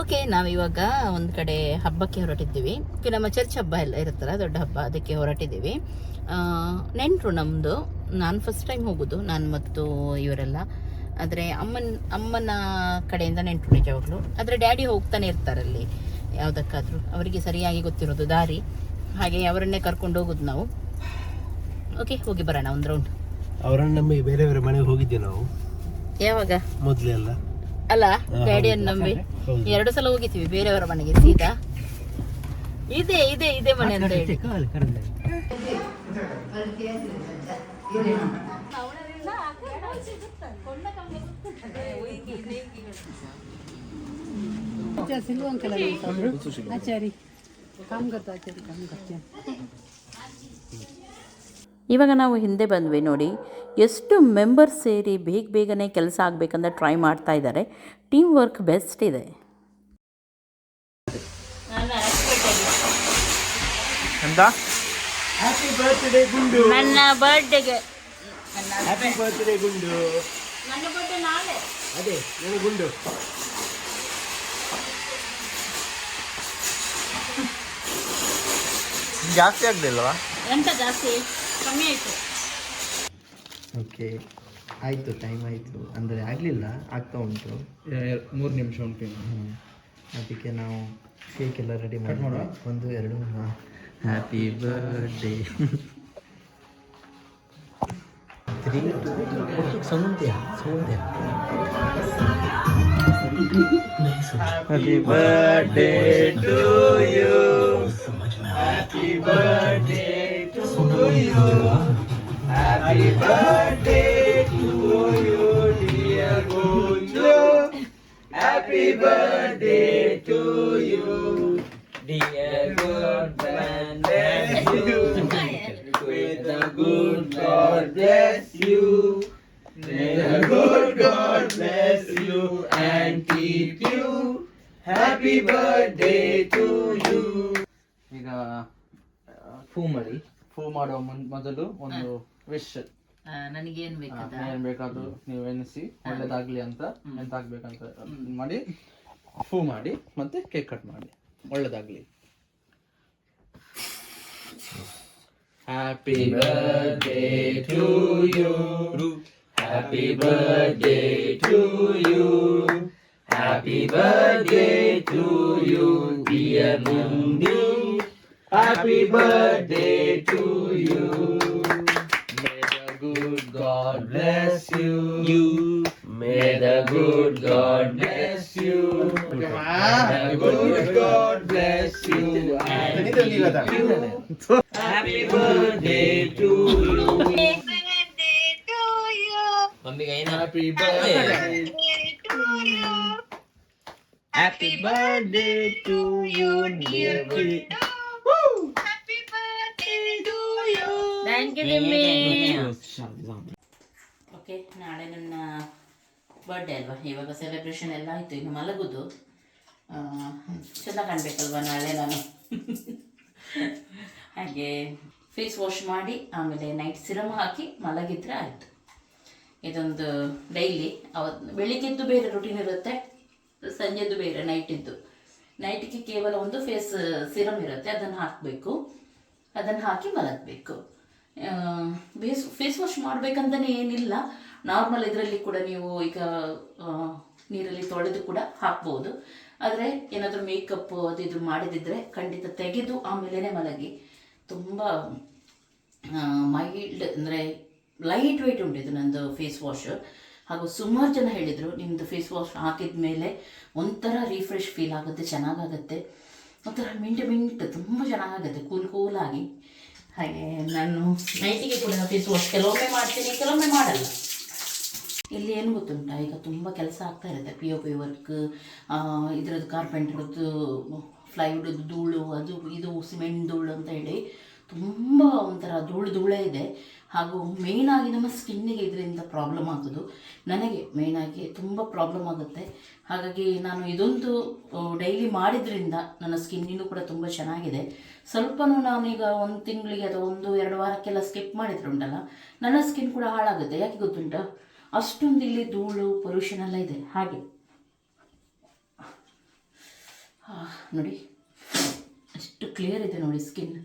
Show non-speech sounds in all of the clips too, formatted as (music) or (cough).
Okay ನಾವಿವಾಗ ಒಂದು ಕಡೆ ಹಬ್ಬಕ್ಕೆ ಹೊರಟಿದ್ದೀವಿ. ಓಕೆ ನಮ್ಮ ಚರ್ಚ್ ಹಬ್ಬ ಎಲ್ಲ ಇರುತ್ತಲ್ಲ ದೊಡ್ಡ ಹಬ್ಬ ಅದಕ್ಕೆ ಹೊರಟಿದ್ದೀವಿ. ನೆಂಟರು ನಮ್ಮದು ನಾನು ಫಸ್ಟ್ ಟೈಮ್ ಹೋಗೋದು ನಾನು ಮತ್ತು ಇವರೆಲ್ಲ. ಆದರೆ ಅಮ್ಮನ ಅಮ್ಮನ ಕಡೆಯಿಂದ ನೆಂಟರು ನಿಜವಾಗ್ಲು. ಆದರೆ ಡ್ಯಾಡಿ ಹೋಗ್ತಾನೆ ಇರ್ತಾರಲ್ಲಿ ಯಾವುದಕ್ಕಾದರೂ. ಅವರಿಗೆ ಸರಿಯಾಗಿ ಗೊತ್ತಿರೋದು ದಾರಿ. ಹಾಗೆ ಅವರನ್ನೇ ಕರ್ಕೊಂಡು ಹೋಗೋದು ನಾವು. ಓಕೆ ಹೋಗಿ ಬರೋಣ ಒಂದು ರೌಂಡ್ ಅವರನ್ನ ಬೇರೆ ಬೇರೆ ಮನೆಗೆ ಹೋಗಿದ್ದೆ ನಾವು. ಯಾವಾಗ? ಮೊದ್ಲೆಲ್ಲ. ಅಲ್ಲ ಡ್ಯಾಡಿಯನ್ನು ನಂಬಿ. ಎರಡು ಸಲ ಹೋಗಿದ್ದೀವಿ ಬೇರೆಯವರ ಮನೆಗೆ ಸೀದಾ. ಇದೆ ಇದೆ ಇದೆ ಮನೆ ಅಂತ ಹೇಳಿ. ಕಾಮ್ ಆಚಾರಿ ಕಾಮ್ ಇವಾಗ ನಾವು ಹಿಂದೆ ಬಂದ್ವಿ ನೋಡಿ ಎಷ್ಟು ಮೆಂಬರ್ಸ್ ಸೇರಿ ಬೇಗ ಬೇಗನೆ ಕೆಲಸ ಆಗಬೇಕಂತ ಟ್ರೈ ಮಾಡ್ತಾ ಇದ್ದಾರೆ. ಟೀಮ್ ವರ್ಕ್ ಬೆಸ್ಟ್ ಇದೆ. ನನ್ನ ಬರ್ಡೇಗೆ ಹ್ಯಾಪಿ ಬರ್ತ್ಡೇ ಗುಂಡು. ನನ್ನ ಬರ್ಡೇ ನಾಳೆ. ಅದೇ ನನ್ನ ಗುಂಡು. ಜಾಸ್ತಿ ಆಗಲಿಲ್ಲವಾ ಎಂತ ಜಾಸ್ತಿ? ಕಮ್ಮಿ ಆಯಿತು ಓಕೆ ಆಯಿತು ಟೈಮ್ ಆಯಿತು. ಅಂದರೆ ಆಗಲಿಲ್ಲ ಆಗ್ತಾ ಉಂಟು. ಮೂರು ನಿಮಿಷ ಉಂಟು. ಅದಕ್ಕೆ ನಾವು ಕೇಕ್ ಎಲ್ಲ ರೆಡಿ ಮಾಡೋಣ? ಒಂದು ಎರಡು happy birthday Soundya Soundya happy birthday to you happy birthday to you happy birthday to you dear Gundu happy birthday to you dear good man bless you with the good God bless you may the good God bless you and keep you happy birthday to you ಈಗ ಫೂ ಮಾಡಿ ಫೂ ಮಾಡುವ ಮೊದಲು ಒಂದು wish ನನಗೇನು ಬೇಕಾದ? ಏನ್ ಬೇಕಾದ್ರು ನೀವು ಎನಿಸಿ ಒಳ್ಳೇದಾಗ್ಲಿ ಅಂತ ಎಂತ ಆಗ್ಬೇಕಂತ ಮಾಡಿ ಫೂ ಮಾಡಿ ಮತ್ತೆ ಕೇಕ್ ಕಟ್ ಮಾಡಿ. ಒಳ್ಳೇದಾಗ್ಲಿ. Happy birthday to you happy birthday to you happy birthday to you dear Happy birthday to you. May the good God bless you. You. May the good God bless you. May the good God bless you. And keep you. Happy birthday to you. Happy birthday to you, birthday to you happy birthday to you okay ನಾಳೆ ನನ್ನ birthday ಅಲ್ವಾ? ಇವಾಗ celebration ಎಲ್ಲ ಆಯಿತು ಇನ್ನು ಮಲಗುದು. ಚೆನ್ನಾಗಿ ಚೆಂದ ಕಾಣಬೇಕಲ್ವಾ ನಾಳೆ ನಾನು? (laughs) ಹಾಗೆ ಫೇಸ್ ವಾಶ್ ಮಾಡಿ ಆಮೇಲೆ ನೈಟ್ ಸಿರಮ್ ಹಾಕಿ ಮಲಗಿದ್ರೆ ಆಯಿತು. ಇದೊಂದು ಡೈಲಿ ಅವತ್ತು ಬೆಳಿಗ್ಗೆದ್ದು ಬೇರೆ ರುಟೀನ್ ಇರುತ್ತೆ ಸಂಜೆದ್ದು ಬೇರೆ ನೈಟಿದ್ದು ನೈಟ್ಗೆ ಕೇವಲ ಒಂದು ಫೇಸ್ ಸಿರಮ್ ಇರುತ್ತೆ ಅದನ್ನು ಹಾಕಬೇಕು. ಅದನ್ನು ಹಾಕಿ ಮಲಗಬೇಕು. ಫೇಸ್ ಫೇಸ್ ವಾಶ್ ಮಾಡಬೇಕಂತಲೇ ಏನಿಲ್ಲ. ನಾರ್ಮಲ್ ಇದರಲ್ಲಿ ಕೂಡ ನೀವು ಈಗ ನೀರಲ್ಲಿ ತೊಳೆದು ಕೂಡ ಹಾಕ್ಬೋದು. ಆದರೆ ಏನಾದರೂ ಮೇಕಪ್ ಅದು ಇದು ಮಾಡಿದಿದ್ರೆ ಖಂಡಿತ ತೆಗೆದು ಆಮೇಲೆ ಮಲಗಿ. ತುಂಬ ಮೈಲ್ಡ್ ಅಂದರೆ ಲೈಟ್ ವೆಯ್ಟ್ ಉಂಟು ನಂದು ಫೇಸ್ ವಾಶ್ ಹಾಗೂ ಸುಮಾರು ಜನ ಹೇಳಿದರು ನಿಮ್ಮದು ಫೇಸ್ ವಾಶ್ ಹಾಕಿದ ಮೇಲೆ ಒಂಥರ ರಿಫ್ರೆಶ್ ಫೀಲ್ ಆಗುತ್ತೆ, ಚೆನ್ನಾಗಾಗುತ್ತೆ. ಒಂಥರ ಮಿಂಟ್ ಮಿಂಟ್, ತುಂಬ ಚೆನ್ನಾಗಾಗುತ್ತೆ, ಕೂಲ್ ಕೂಲಾಗಿ ಹಾಗೆ ನಾನು ನೈಟಿಗೆ ಕೂಡ ಫೇಸ್ ವಾಶ್ ಕೆಲವೊಮ್ಮೆ ಮಾಡ್ತೀನಿ, ಕೆಲವೊಮ್ಮೆ ಮಾಡಲ್ಲ. ಇಲ್ಲಿ ಏನು ಗೊತ್ತುಂಟಾ? ಈಗ ತುಂಬ ಕೆಲಸ ಆಗ್ತಾ ಇರುತ್ತೆ. ಪಿ ಒ ಪಿ ವರ್ಕ್ ಇದರದ್ದು ಕಾರ್ಪೆಂಟ್ರದ್ದು ಫ್ಲೈವುಡ್ ಧೂಳು, ಅದು ಇದು ಸಿಮೆಂಟ್ ಧೂಳು ಅಂತ ಹೇಳಿ ತುಂಬ ಒಂಥರ ಧೂಳು ಧೂಳೇ ಇದೆ. ಹಾಗೂ ಮೇಯ್ನಾಗಿ ನಮ್ಮ ಸ್ಕಿನ್ನಿಗೆ ಇದರಿಂದ ಪ್ರಾಬ್ಲಮ್ ಆಗೋದು, ನನಗೆ ಮೇಯ್ನಾಗಿ ತುಂಬ ಪ್ರಾಬ್ಲಮ್ ಆಗುತ್ತೆ. ಹಾಗಾಗಿ ನಾನು ಇದೊಂದು ಡೈಲಿ ಮಾಡಿದ್ರಿಂದ ನನ್ನ ಸ್ಕಿನ್ನಿನೂ ಕೂಡ ತುಂಬ ಚೆನ್ನಾಗಿದೆ. ಸ್ವಲ್ಪನೂ ನಾನೀಗ ಒಂದು ತಿಂಗಳಿಗೆ ಅಥವಾ ಒಂದು ಎರಡು ವಾರಕ್ಕೆಲ್ಲ ಸ್ಕಿಪ್ ಮಾಡಿದ್ರೆ ಉಂಟಲ್ಲ, ನನ್ನ ಸ್ಕಿನ್ ಕೂಡ ಹಾಳಾಗುತ್ತೆ. ಯಾಕೆ ಗೊತ್ತುಂಟಾ? ಅಷ್ಟೊಂದು ಇಲ್ಲಿ ಧೂಳು ಪೊಲ್ಯೂಷನ್ ಎಲ್ಲ ಇದೆ. ಹಾಗೆ. ನೋಡಿ. ಎಷ್ಟು ಕ್ಲಿಯರ್ ಇದೆ ನೋಡಿ ಸ್ಕಿನ್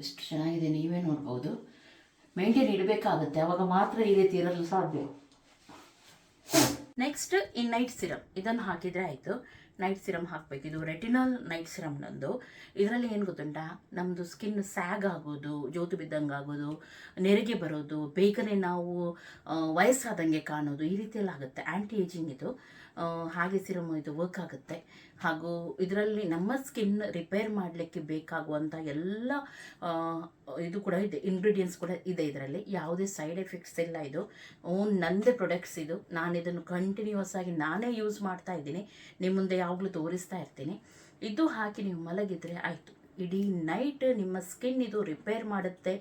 ಎಷ್ಟು ಚೆನ್ನಾಗಿದೆ ನೀವೇ ನೋಡ್ಬೋದು. ಮೇಂಟೈನ್ ಇಡಬೇಕಾಗುತ್ತೆ ಅವಾಗ ಮಾತ್ರ ಈ ರೀತಿ ಇರಲು ಸಾಧ್ಯ. ನೆಕ್ಸ್ಟ್ ಈ ನೈಟ್ ಸಿರಮ್ ಇದನ್ನು ಹಾಕಿದರೆ ಆಯಿತು. ನೈಟ್ ಸಿರಮ್ ಹಾಕಬೇಕು. ಇದು ರೆಟಿನಾಲ್ ನೈಟ್ ಸಿರಮ್ ನಂದು. ಇದರಲ್ಲಿ ಏನು ಗೊತ್ತುಂಟಾ? ನಮ್ಮದು ಸ್ಕಿನ್ ಸ್ಯಾಗ್ ಆಗೋದು, ಜೋತು ಬಿದ್ದಂಗೆ ಆಗೋದು ನೆರಿಗೆ ಬರೋದು, ಬೇಗನೆ ನಾವು ವಯಸ್ಸಾದಂಗೆ ಕಾಣೋದು, ಈ ರೀತಿಯಲ್ಲಿ ಆಗುತ್ತೆ. ಆ್ಯಂಟಿ ಏಜಿಂಗ್ ಇದು. ಹಾಗೆ ಸಿರಮ್ ಇದು ವರ್ಕ್ ಆಗುತ್ತೆ. ಹಾಗೂ ಇದರಲ್ಲಿ ನಮ್ಮ ಸ್ಕಿನ್ ರಿಪೇರ್ ಮಾಡಲಿಕ್ಕೆ ಬೇಕಾಗುವಂಥ ಎಲ್ಲ ಇದು ಕೂಡ ಇದೆ. ಇಂಗ್ರೀಡಿಯೆಂಟ್ಸ್ ಕೂಡ ಇದೆ ಇದರಲ್ಲಿ. ಯಾವುದೇ ಸೈಡ್ ಎಫೆಕ್ಟ್ಸ್ ಇಲ್ಲ ಇದು. ಓನ್ ನನ್ನದೇ ಪ್ರೊಡಕ್ಟ್ಸ್ ಇದು. ನಾನು ಇದನ್ನು ಕಂಟಿನ್ಯೂಸ್ ಆಗಿ ನಾನೇ ಯೂಸ್ ಮಾಡ್ತಾ ಇದ್ದೀನಿ. ನಿಮ್ಮ ಮುಂದೆ ಯಾವಾಗಲೂ ತೋರಿಸ್ತಾ ಇರ್ತೀನಿ. ಇದು ಹಾಕಿ ನೀವು ಮಲಗಿದರೆ ಆಯಿತು. ಇಡೀ ನೈಟ್ ನಿಮ್ಮ ಸ್ಕಿನ್ ಇದು ರಿಪೇರ್ ಮಾಡುತ್ತೆ.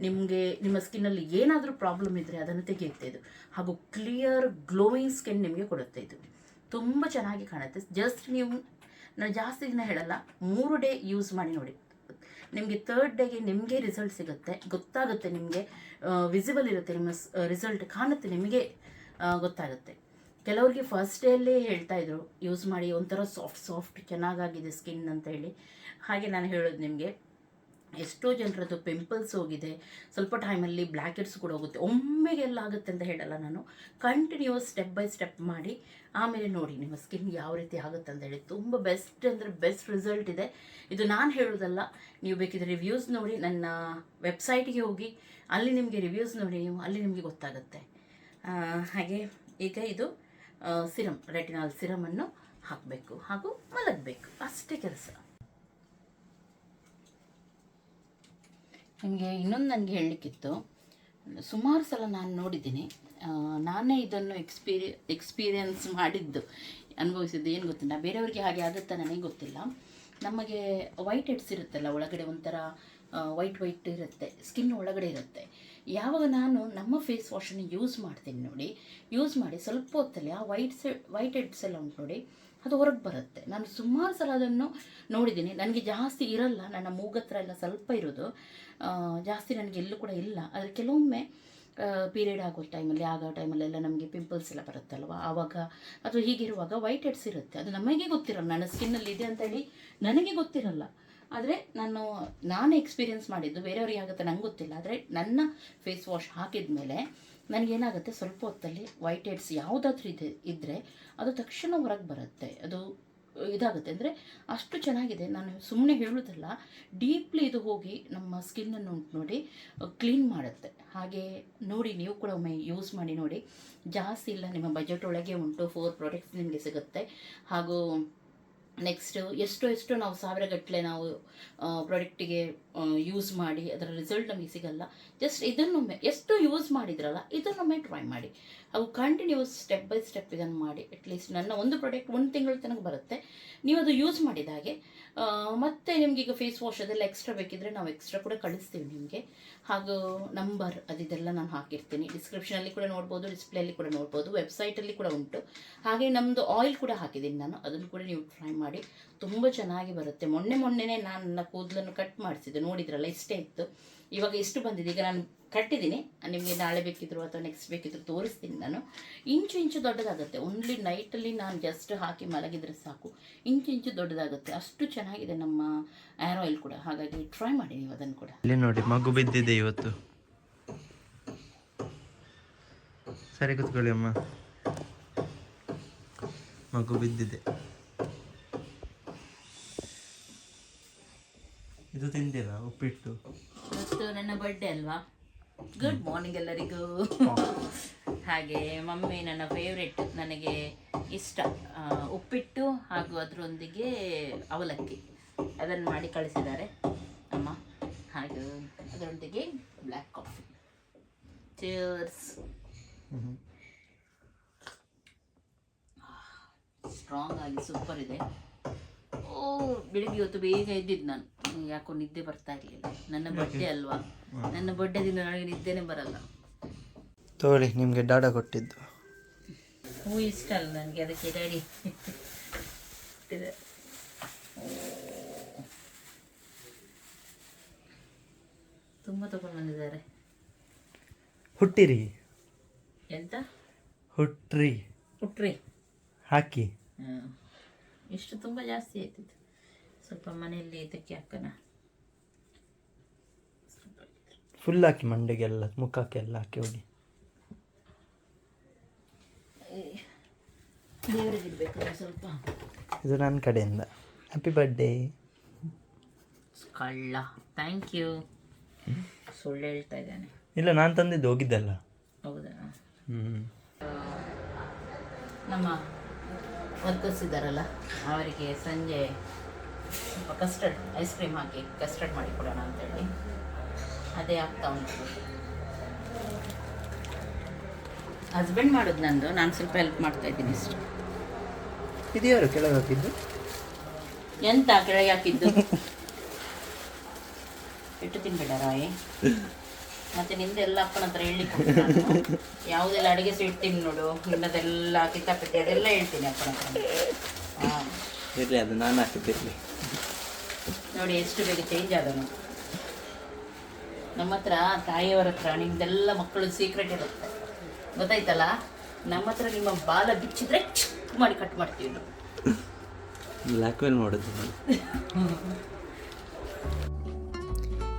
ನಿಮಗೆ, ನಿಮ್ಮ ಸ್ಕಿನ್ನಲ್ಲಿ ಏನಾದರೂ ಪ್ರಾಬ್ಲಮ್ ಇದ್ದರೆ ಅದನ್ನು ತೆಗೆಯುತ್ತೆ ಇದು. ಹಾಗೂ ಕ್ಲಿಯರ್ ಗ್ಲೋಯಿಂಗ್ ಸ್ಕಿನ್ ನಿಮಗೆ ಕೊಡುತ್ತೆ ಇದು. ತುಂಬ ಚೆನ್ನಾಗಿ ಕಾಣುತ್ತೆ. ಜಸ್ಟ್ ನೀವು ನಾನು ಜಾಸ್ತಿ ದಿನ ಹೇಳಲ್ಲ, ಮೂರು ಡೇ ಯೂಸ್ ಮಾಡಿ ನೋಡಿ. ನಿಮಗೆ ತರ್ಡ್ ಡೇಗೆ ನಿಮಗೆ ರಿಸಲ್ಟ್ ಸಿಗುತ್ತೆ, ಗೊತ್ತಾಗುತ್ತೆ ನಿಮಗೆ ವಿಸಿಬಲ್ ಇರುತ್ತೆ, ನಿಮ್ಮ ರಿಸಲ್ಟ್ ಕಾಣುತ್ತೆ, ನಿಮಗೆ ಗೊತ್ತಾಗುತ್ತೆ. ಕೆಲವರಿಗೆ ಫಸ್ಟ್ ಡೇಯಲ್ಲೇ ಹೇಳ್ತಾ ಇದ್ರು ಯೂಸ್ ಮಾಡಿ, ಒಂಥರ ಸಾಫ್ಟ್ ಸಾಫ್ಟ್ ಚೆನ್ನಾಗಾಗಿದೆ ಸ್ಕಿನ್ ಅಂತ ಹೇಳಿ. ಹಾಗೆ ನಾನು ಹೇಳೋದು ನಿಮಗೆ, ಎಷ್ಟೋ ಜನರದ್ದು ಪಿಂಪಲ್ಸ್ ಹೋಗಿದೆ, ಸ್ವಲ್ಪ ಟೈಮಲ್ಲಿ ಬ್ಲ್ಯಾಕ್ ಹೆಡ್ಸ್ ಕೂಡ ಹೋಗುತ್ತೆ. ಒಮ್ಮೆಗೆಲ್ಲ ಆಗುತ್ತೆ ಅಂತ ಹೇಳಲ್ಲ ನಾನು. ಕಂಟಿನ್ಯೂಸ್ ಸ್ಟೆಪ್ ಬೈ ಸ್ಟೆಪ್ ಮಾಡಿ ಆಮೇಲೆ ನೋಡಿ, ನಿಮ್ಮ ಸ್ಕಿನ್ ಯಾವ ರೀತಿ ಆಗುತ್ತೆ ಅಂತ ಹೇಳಿ. ತುಂಬ ಬೆಸ್ಟ್ ಅಂದರೆ ಬೆಸ್ಟ್ ರಿಸಲ್ಟ್ ಇದೆ. ಇದು ನಾನು ಹೇಳೋದಲ್ಲ, ನೀವು ಬೇಕಿದ್ರೆ ರಿವ್ಯೂಸ್ ನೋಡಿ, ನನ್ನ ವೆಬ್ಸೈಟ್ಗೆ ಹೋಗಿ, ಅಲ್ಲಿ ನಿಮಗೆ ರಿವ್ಯೂಸ್ ನೋಡಿ ನೀವು, ಅಲ್ಲಿ ನಿಮಗೆ ಗೊತ್ತಾಗುತ್ತೆ. ಹಾಗೆ ಈಗ ಇದು ಸಿರಮ್ ರೆಟಿನಾಲ್ ಸಿರಮನ್ನು ಹಾಕಬೇಕು ಹಾಗೂ ಮಲಗಬೇಕು. ಅಷ್ಟೇ ಕೆಲಸ. ನಿಮಗೆ ಇನ್ನೊಂದು ನನಗೆ ಹೇಳಲಿಕ್ಕಿತ್ತು. ಸುಮಾರು ಸಲ ನಾನು ನೋಡಿದ್ದೀನಿ. ನಾನೇ ಇದನ್ನು ಎಕ್ಸ್ಪೀರಿ ಎಕ್ಸ್ಪೀರಿಯನ್ಸ್ ಮಾಡಿದ್ದು, ಅನುಭವಿಸಿದ್ದು. ಏನು ಗೊತ್ತಿಲ್ಲ ಬೇರೆಯವರಿಗೆ ಹಾಗೆ ಆಗುತ್ತಾ ನನಗೆ ಗೊತ್ತಿಲ್ಲ. ನಮಗೆ ವೈಟ್ ಹೆಡ್ಸ್ ಇರುತ್ತಲ್ಲ, ಒಳಗಡೆ ಒಂಥರ ವೈಟ್ ವೈಟ್ ಇರುತ್ತೆ ಸ್ಕಿನ್ ಒಳಗಡೆ ಇರುತ್ತೆ. ಯಾವಾಗ ನಾನು ನಮ್ಮ ಫೇಸ್ ವಾಶನ್ನು ಯೂಸ್ ಮಾಡ್ತೀನಿ ನೋಡಿ ಯೂಸ್ ಮಾಡಿ ಸ್ವಲ್ಪ ಹೊತ್ತಲ್ಲಿ ಆ ವೈಟ್ ಸೆ ವೈಟ್ ಹೆಡ್ಸ್ ಎಲ್ಲ ಉಂಟು ನೋಡಿ, ಅದು ಹೊರಗೆ ಬರುತ್ತೆ. ನಾನು ಸುಮಾರು ಸಲ ಅದನ್ನು ನೋಡಿದ್ದೀನಿ. ನನಗೆ ಜಾಸ್ತಿ ಇರಲ್ಲ, ನನ್ನ ಮೂಗತ್ರ ಎಲ್ಲ ಸ್ವಲ್ಪ ಇರೋದು. ಜಾಸ್ತಿ ನನಗೆ ಎಲ್ಲೂ ಕೂಡ ಇಲ್ಲ. ಆದರೆ ಕೆಲವೊಮ್ಮೆ ಪೀರಿಯಡ್ ಆಗೋ ಟೈಮಲ್ಲಿ ಆಗೋ ಟೈಮಲ್ಲೆಲ್ಲ ನಮಗೆ ಪಿಂಪಲ್ಸ್ ಎಲ್ಲ ಬರುತ್ತಲ್ವ? ಆವಾಗ ಅಥವಾ ಹೀಗಿರುವಾಗ ವೈಟ್ ಹೆಡ್ಸ್ ಇರುತ್ತೆ. ಅದು ನಮಗೆ ಗೊತ್ತಿರಲ್ಲ. ನನ್ನ ಸ್ಕಿನ್ನಲ್ಲಿ ಇದೆ ಅಂತೇಳಿ ನನಗೆ ಗೊತ್ತಿರಲ್ಲ. ಆದರೆ ನಾನು ನಾನು ಎಕ್ಸ್ಪೀರಿಯೆನ್ಸ್ ಮಾಡಿದ್ದು. ಬೇರೆಯವ್ರಿಗೆ ಆಗುತ್ತೆ, ನಂಗೆ ಗೊತ್ತಿಲ್ಲ. ಆದರೆ ನನ್ನ ಫೇಸ್ ವಾಶ್ ಹಾಕಿದ ಮೇಲೆ ನನಗೇನಾಗುತ್ತೆ? ಸ್ವಲ್ಪ ಹೊತ್ತಲ್ಲಿ ವೈಟ್ ಹೆಡ್ಸ್ ಯಾವುದಾದ್ರೂ ಇದೆ ಇದ್ದರೆ ಅದು ತಕ್ಷಣ ಹೊರಗೆ ಬರುತ್ತೆ. ಅದು ಇದಾಗುತ್ತೆ. ಅಂದರೆ ಅಷ್ಟು ಚೆನ್ನಾಗಿದೆ. ನಾನು ಸುಮ್ಮನೆ ಹೇಳೋದಲ್ಲ, ಡೀಪ್ಲಿ ಇದು ಹೋಗಿ ನಮ್ಮ ಸ್ಕಿನ್ನನ್ನು ಉಂಟು ನೋಡಿ ಕ್ಲೀನ್ ಮಾಡುತ್ತೆ. ಹಾಗೆ ನೋಡಿ, ನೀವು ಕೂಡ ಒಮ್ಮೆ ಯೂಸ್ ಮಾಡಿ ನೋಡಿ. ಜಾಸ್ತಿ ಇಲ್ಲ, ನಿಮ್ಮ ಬಜೆಟ್ ಒಳಗೆ ಉಂಟು ಫೋರ್ ಪ್ರಾಡಕ್ಟ್ಸ್ ನಿಮಗೆ ಸಿಗುತ್ತೆ. ಹಾಗೂ ನೆಕ್ಸ್ಟು ಎಷ್ಟು ಎಷ್ಟು ನಾವು ಸಾವಿರಗಟ್ಟಲೆ ನಾವು ಪ್ರಾಡಕ್ಟಿಗೆ ಯೂಸ್ ಮಾಡಿ, ಅದರ ರಿಸಲ್ಟ್ ನಮಗೆ ಸಿಗಲ್ಲ. ಜಸ್ಟ್ ಇದನ್ನೊಮ್ಮೆ, ಎಷ್ಟು ಯೂಸ್ ಮಾಡಿದ್ರಲ್ಲ, ಇದನ್ನೊಮ್ಮೆ ಟ್ರೈ ಮಾಡಿ. ಅವು ಕಂಟಿನ್ಯೂಸ್ ಸ್ಟೆಪ್ ಬೈ ಸ್ಟೆಪ್ ಇದನ್ನು ಮಾಡಿ. ಅಟ್ಲೀಸ್ಟ್ ನನ್ನ ಒಂದು ಪ್ರಾಡಕ್ಟ್ ಒಂದು ತಿಂಗಳ ತನಕ ಬರುತ್ತೆ. ನೀವು ಅದು ಯೂಸ್ ಮಾಡಿದ ಹಾಗೆ ಮತ್ತೆ ನಿಮ್ಗೆ ಈಗ ಫೇಸ್ ವಾಶ್ ಅದೆಲ್ಲ ಎಕ್ಸ್ಟ್ರಾ ಬೇಕಿದ್ರೆ ನಾವು ಎಕ್ಸ್ಟ್ರಾ ಕೂಡ ಕಳಿಸ್ತೀವಿ ನಿಮಗೆ. ಹಾಗೂ ನಂಬರ್ ಅದಿದೆಲ್ಲ ನಾನು ಹಾಕಿರ್ತೀನಿ. ಡಿಸ್ಕ್ರಿಪ್ಷನಲ್ಲಿ ಕೂಡ ನೋಡ್ಬೋದು ಡಿಸ್ಪ್ಲೇಲಿ ಕೂಡ ನೋಡ್ಬೋದು ವೆಬ್ಸೈಟಲ್ಲಿ ಕೂಡ ಉಂಟು. ಹಾಗೆ ನಮ್ಮದು ಆಯಿಲ್ ಕೂಡ ಹಾಕಿದ್ದೀನಿ ನಾನು. ಅದನ್ನು ಕೂಡ ನೀವು ಟ್ರೈ ಮಾಡಿ. ತುಂಬ ಚೆನ್ನಾಗಿ ಬರುತ್ತೆ. ಮೊನ್ನೆ ಮೊನ್ನೆನೇ ನಾನು ನನ್ನ ಕೂದಲನ್ನು ಕಟ್ ಮಾಡಿಸಿದ್ದೆ. ನೋಡಿದ್ರಲ್ಲ ಇಷ್ಟೇ ಇತ್ತು. ಇವಾಗ ಎಷ್ಟು ಬಂದಿದೆ? ಈಗ ನಾನು ಕಟ್ಟಿದ್ದೀನಿ. ನಿಮಗೆ ನಾಳೆ ಬೇಕಿದ್ರು ಅಥವಾ ನೆಕ್ಸ್ಟ್ ಬೇಕಿದ್ರು ತೋರಿಸ್ತೀನಿ ನಾನು. ಇಂಚು ಇಂಚು ದೊಡ್ಡದಾಗುತ್ತೆ. ಓನ್ಲಿ ನೈಟಲ್ಲಿ ನಾನು ಜಸ್ಟ್ ಹಾಕಿ ಮಲಗಿದ್ರೆ ಸಾಕು. ಇಂಚು ಇಂಚು ದೊಡ್ಡದಾಗುತ್ತೆ. ಅಷ್ಟು ಚೆನ್ನಾಗಿದೆ ನಮ್ಮ ಏರ್ ಆಯಿಲ್ ಕೂಡ. ಹಾಗಾಗಿ ಟ್ರೈ ಮಾಡಿ ನೀವು ಅದನ್ನು ಕೂಡ. ಇಲ್ಲಿ ನೋಡಿ, ಮಗು ಬಿದ್ದಿದೆ ಇವತ್ತು. ಸರಿ ಕೂತ್ಕೊಳ್ಳಿ ಅಮ್ಮ. ಮಗು ಬಿದ್ದಿದೆ. ಇದು ತಿಂದಿರಾ? ಉಪ್ಪಿಟ್ಟು? ಇವತ್ತು ನನ್ನ ಬರ್ಡೇ ಅಲ್ವಾ? ಗುಡ್ ಮಾರ್ನಿಂಗ್ ಎಲ್ಲರಿಗೂ. ಹಾಗೆ ಮಮ್ಮಿ ನನ್ನ ಫೇವ್ರೆಟ್ ನನಗೆ ಇಷ್ಟ. ಆ, ಉಪ್ಪಿಟ್ಟು ಹಾಗೂ ಅದರೊಂದಿಗೆ ಅವಲಕ್ಕಿ. ಅದನ್ನು ಮಾಡಿ ಕಳಿಸಿದ್ದಾರೆ ಅಮ್ಮ. ಹಾಗೂ ಅದರೊಂದಿಗೆ ಬ್ಲ್ಯಾಕ್ ಕಾಫಿ ಚೇರ್ಸ್ ಸ್ಟ್ರಾಂಗ್ ಆಗಿ ಸೂಪರ್ ಇದೆ. ಬೆಳಿಗ್ಗೆ ಇವತ್ತು ಬೇಗ ಎದ್ದಿದ್ದು ನಾನು. ಯಾಕೋ ನಿದ್ದೆ ಬರ್ತಾ ಇರಲಿಲ್ಲ. ನನ್ನ ಬರ್ಡೇ ಅಲ್ವಾ? ನನ್ನ ಬರ್ಡೇ ದಿನ ನನಗೆ ನಿದ್ದೆನೇ ಬರಲ್ಲ. ತೋಳಿ ನಿಮಗೆ ಡಾಡ ಕೊಟ್ಟಿದ್ದು. ಹೂ ಇಷ್ಟ ಅಲ್ಲ ನನಗೆ ಅದಕ್ಕೆ ಡ್ಯಾಡಿ. ತುಂಬ ತಗೊಂಡು ಬಂದಿದ್ದಾರೆ. ಹುಟ್ಟಿರಿ. ಎಂತ? ಹುಟ್ಟ್ರಿ ಹುಟ್ಟ್ರಿ ಹಾಕಿ. ಹ್ಮ್. ಇಷ್ಟು ತುಂಬ ಜಾಸ್ತಿ ಆಯ್ತಿತ್ತು. ಸ್ವಲ್ಪ ಮನೆಯಲ್ಲಿ ಇದಕ್ಕೆ ಹಾಕೋಣ. ಫುಲ್ ಹಾಕಿ ಮಂಡೆಗೆಲ್ಲ ಮುಖಕ್ಕೆಲ್ಲ ಹಾಕಿ ಹೋಗಿ. ದೇವರಿಗೆ ಇಡಬೇಕಲ್ಲ ಸ್ವಲ್ಪ. ಇದು ನನ್ನ ಕಡೆಯಿಂದ. ಹ್ಯಾಪಿ ಬರ್ಡೇ ಕಳ್ಳ. ಥ್ಯಾಂಕ್ ಯು ಸುಳ್ಳು ಹೇಳ್ತಾ ಇದ್ದಾನೆ. ಇಲ್ಲ ನಾನು ತಂದಿದ್ದು ಹೋಗಿದ್ದಲ್ಲ. ಹೌದಾ? ಹ್ಞೂ ನಮ್ಮ ವರ್ಕರ್ಸ್ ಇದ್ದಾರಲ್ಲ ಅವರಿಗೆ ಸಂಜೆ ಸ್ವಲ್ಪ ಕಸ್ಟರ್ಡ್ ಐಸ್ ಕ್ರೀಮ್ ಹಾಕಿ ಕಸ್ಟರ್ಡ್ ಮಾಡಿ ಕೊಡೋಣ ಅಂತೇಳಿ. ಅದೇ ಆಗ್ತಾ ಉಂಟು. ಹಸ್ಬೆಂಡ್ ಮಾಡೋದು ನಂದು ನಾನು ಸ್ವಲ್ಪ ಹೆಲ್ಪ್ ಮಾಡ್ತಾ ಇದ್ದೀನಿ ಇಷ್ಟು ಇದು ಯಾರು ಕೆಳಗೆ ಹಾಕಿದ್ದು? ಎಂತ ಕೆಳಗೆ ಹಾಕಿದ್ದು? (laughs) ಇಟ್ಟು ತಿನ್ಬೇಡ ರಾಯಿ. (laughs) ಮತ್ತೆ ನಿಂದೆಲ್ಲ ಅಪ್ಪನ ಹತ್ರ ಹೇಳಿ ಯಾವುದೆಲ್ಲ ಅಡುಗೆ ಇಡ್ತೀನಿ ನೋಡು. ನಿನ್ನದೆಲ್ಲ ಕಿತ್ತಾಪಿಟ್ಟಿ ಅದೆಲ್ಲ ಹೇಳ್ತೀನಿ ಅಪ್ಪನ ಹತ್ರ. ಹಾಂ. ಇರಲಿ ಅದು ನಾನು ಹಾಕಿದ್ದಿರಲಿ ನೋಡಿ ಎಷ್ಟು ಬೇಗ ಚೇಂಜ್ ಆದನು. ನಮ್ಮ ಹತ್ರ ತಾಯಿಯವರ ಹತ್ರ ನಿಮ್ದೆಲ್ಲ ಮಕ್ಕಳು ಸೀಕ್ರೆಟ್ ಇರುತ್ತೆ. ಗೊತ್ತಾಯ್ತಲ್ಲ? ನಮ್ಮ ಹತ್ರ ನಿಮ್ಮ ಬಾಲ ಬಿಚ್ಚಿದ್ರೆ ಚಿಕ್ ಮಾಡಿ ಕಟ್ ಮಾಡ್ತೀವಿ. ನಾವು ಬ್ಲ್ಯಾಕ್ ಮೇಲ್ ಮಾಡೋದು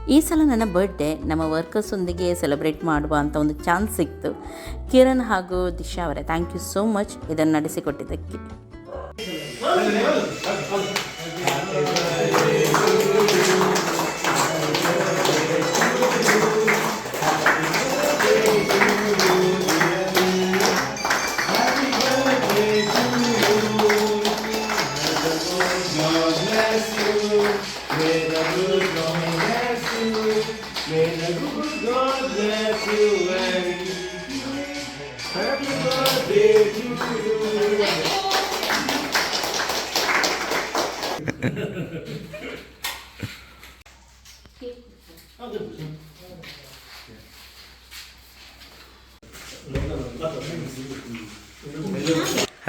ಈ ಸಲ ನನ್ನ ಬರ್ಡೇ ನಮ್ಮ ವರ್ಕರ್ಸೊಂದಿಗೆ ಸೆಲೆಬ್ರೇಟ್ ಮಾಡುವ ಅಂತ ಒಂದು ಚಾನ್ಸ್ ಸಿಕ್ತು. ಕಿರಣ್ ಹಾಗೂ ದಿಶಾ ಅವರೇ ಥ್ಯಾಂಕ್ ಯು ಸೋ ಮಚ್ ಇದನ್ನು ನಡೆಸಿಕೊಟ್ಟಿದ್ದಕ್ಕೆ.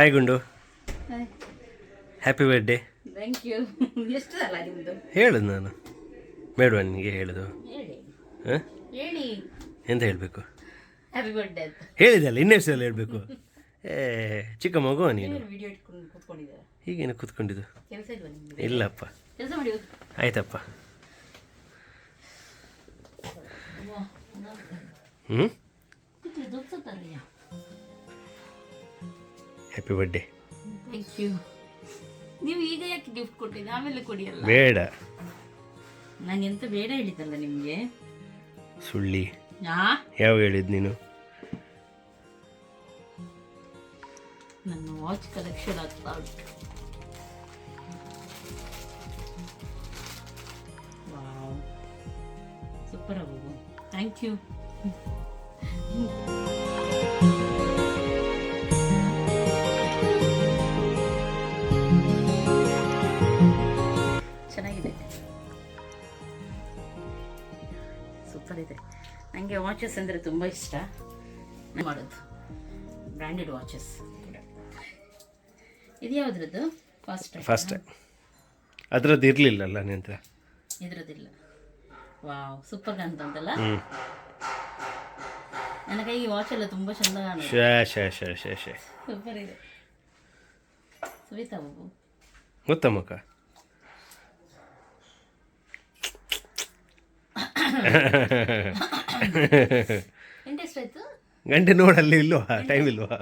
Hi Gundu happy birthday thank you ಎಷ್ಟು ಅಲ್ಲ ನಿಮ್ಮದು ಹೇಳುದು ನಾನು. ಬೇಡುವ ನಿನಗೆ ಹೇಳುದು? ಹೇಳಿ. ಹಾಂ? ಹೇಳಿ. ಎಂತ ಹೇಳಬೇಕು? ಹ್ಯಾಪಿ ಬರ್ಡೇ ಅಂತ. ಹೇಳಿದಲ್ಲ ಇನ್ನೆಷ್ಟು ಸಲ ಹೇಳಬೇಕು. (laughs) ಏ ಚಿಕ್ಕ ಮಗುವ ನೀನು. ವಿಡಿಯೋ ಇಟ್ಕೊಂಡು ಕೂತ್ಕೊಂಡಿದ್ದಾರೆ? ಹೀಗೇನು ಕೂತ್ಕೊಂಡಿದ್ದು? ಕೆಲಸ ಇಲ್ವಾ ನಿಮಗೆ ಇಲ್ಲಪ್ಪ. ಕೆಲಸ ಮಾಡಿ. ಆಯ್ತಪ್ಪ. ಹ್ಞೂ. ಹ್ಯಾಪಿ ಬರ್ಡೇ ಥ್ಯಾಂಕ್ ಯು ನೀವು ಈಗ ಯಾಕೆ ಗಿಫ್ಟ್ ಕೊಟ್ಟಿದ್ದೆ? ಆಮೇಲೆ ಕೊಡಿಯಲ್ಲ. ಬೇಡ. ನಾನು ಎಂತ ಬೇಡ ಹೇಳಿದ್ದಲ್ಲ ನಿಮಗೆ? ಸುಳ್ಳಿ. ಯಾ ಯಾವ ಹೇಳಿದ್ ನೀನು? ನನ್ನ ವಾಚ್ ಕಲೆಕ್ಷನ್ ಆಗ್ತಾ ಉಂಟು. ಸೂಪರ್ ಆಗೋದು. ಥ್ಯಾಂಕ್ ಯು ವಾಚಸ್ ಅಂದರೆ ತುಂಬ ಇಷ್ಟ. ಮಾಡೋದು. ಬ್ರ್ಯಾಂಡೆಡ್ ವಾಚಸ್ ಇದು ಯಾವುದ್ರದ್ದು? ಫಸ್ಟ್ ಫಸ್ಟ್ ಅದರದ್ದು ಇರಲಿಲ್ಲಲ್ಲ ನಿಂತ ಇದ್ರದ್ದಿಲ್ಲ. ವಾವ್ ಸೂಪರ್ ಕಾಣ್ತಂತಲ್ಲ ನನ್ನ ಕೈಗೆ ವಾಚ್ ಎಲ್ಲ ತುಂಬ ಚಂದ ಸೂಪರ್ ಇದೆ. ಸುವಿತಾ ಬಾಬು ಗೊತ್ತಾ ಎಂತ ಎಷ್ಟಾಯ್ತು (coughs) ಗಂಟೆ ನೋಡಲ್ಲಿ ಇಲ್ವಾ? ಟೈಮ್ ಇಲ್ವಾ?